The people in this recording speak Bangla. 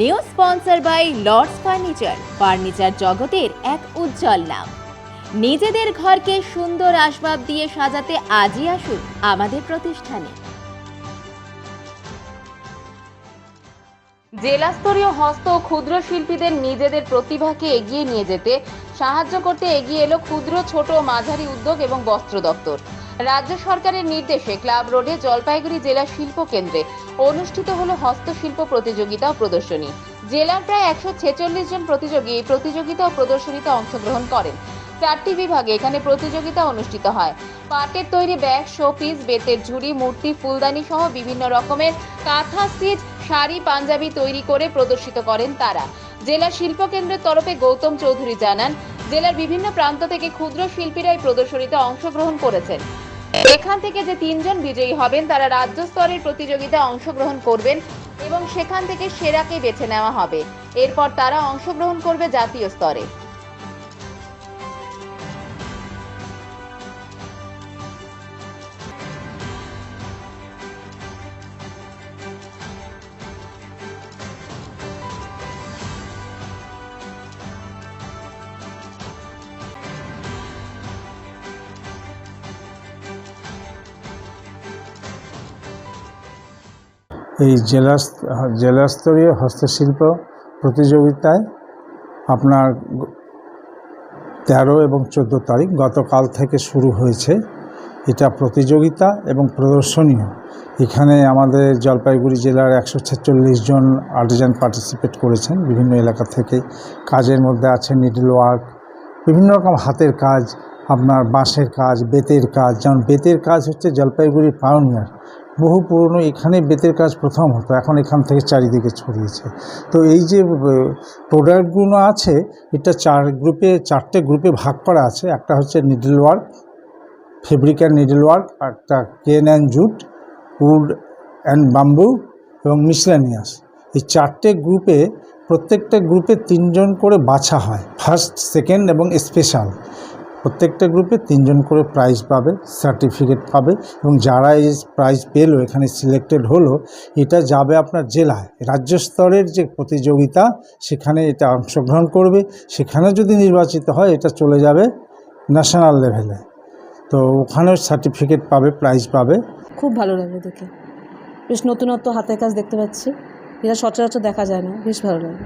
New sponsor by Lords furniture. Furniture জগতের এক উজ্জ্বল নাম। নিজেদের ঘরকে সুন্দর আসবাব দিয়ে সাজাতে আজই আসুন আমাদের প্রতিষ্ঠানে। জেলাস্তরীয় হস্ত ও ক্ষুদ্র শিল্পীদের নিজেদের প্রতিভাকে এগিয়ে নিয়ে যেতে সাহায্য করতে এগিয়ে এলো ক্ষুদ্র, ছোট মাঝারি উদ্যোগ এবং বস্ত্র দপ্তর। রাজ্য সরকারের নির্দেশে ক্লাব রোডে জলপাইগুড়ি জেলা শিল্প কেন্দ্রে অনুষ্ঠিত হলো হস্তশিল্প প্রতিযোগিতা ও প্রদর্শনী। জেলার প্রায় একশো ছেচল্লিশ জন প্রতিযোগী এই প্রতিযোগিতা ও প্রদর্শনীতে অংশগ্রহণ করেন। চারটি বিভাগে এখানে প্রতিযোগিতা অনুষ্ঠিত হয়। পাটের তৈরি ব্যাগ, শোপিস, বেতের ঝুড়ি, মূর্তি, ফুলদানি সহ বিভিন্ন রকমের কাঁথা স্টিচ শাড়ি, পাঞ্জাবি তৈরি করে প্রদর্শিত করেন তারা। জেলা শিল্প কেন্দ্রের তরফে গৌতম চৌধুরী জানান, জেলার বিভিন্ন প্রান্ত থেকে ক্ষুদ্র শিল্পীরা এই প্রদর্শনীতে অংশগ্রহণ করেছেন। এখান থেকে যে তিনজন বিজয়ী হবেন, তারা রাজ্য স্তরের প্রতিযোগিতায় অংশগ্রহণ করবেন এবং সেখান থেকে সেরাকে বেছে নেওয়া হবে। এরপর তারা অংশগ্রহণ করবে জাতীয় স্তরে। এই জেলা জেলাস্তরীয় হস্তশিল্প প্রতিযোগিতায় আপনার তেরো এবং চোদ্দ তারিখ গতকাল থেকে শুরু হয়েছে। এটা প্রতিযোগিতা এবং প্রদর্শনীয়। এখানে আমাদের জলপাইগুড়ি জেলার একশো ছেচল্লিশ জন আর্টিজান পার্টিসিপেট করেছেন। বিভিন্ন এলাকা থেকে কাজের মধ্যে আছে নিডল ওয়ার্ক বিভিন্ন রকম হাতের কাজ, আপনার বাঁশের কাজ, বেতের কাজ। যেমন বেতের কাজ হচ্ছে জলপাইগুড়ির পাওনিয়ার বহু পুরনো, এখানে বেতের কাজ প্রথম হতো, এখন এখান থেকে চারিদিকে ছড়িয়েছে। তো এই যে প্রোডাক্টগুলো আছে, এটা চার গ্রুপে, চারটে গ্রুপে ভাগ করা আছে। একটা হচ্ছে needle work fabric and needle work একটা cane and jute, wood and bamboo এবং মিসলেনিয়াস। এই চারটে গ্রুপে, প্রত্যেকটা গ্রুপে তিনজন করে বাছা হয়, ফার্স্ট, সেকেন্ড এবং স্পেশাল। প্রত্যেকটা গ্রুপে তিনজন করে প্রাইজ পাবে সার্টিফিকেট পাবে এবং যারা এই প্রাইজ পেল, এখানে সিলেক্টেড হলো, এটা যাবে আপনার জেলায়। রাজ্য স্তরের যে প্রতিযোগিতা, সেখানে এটা অংশগ্রহণ করবে। সেখানে যদি নির্বাচিত হয়, এটা চলে যাবে ন্যাশনাল লেভেলে তো ওখানেও সার্টিফিকেট পাবে প্রাইজ পাবে। খুব ভালো লাগল দেখে। বেশ নতুনত্ব হাতের কাজ দেখতে পাচ্ছি। এটা সচরাচর দেখা যায় না, বেশ ভালো লাগল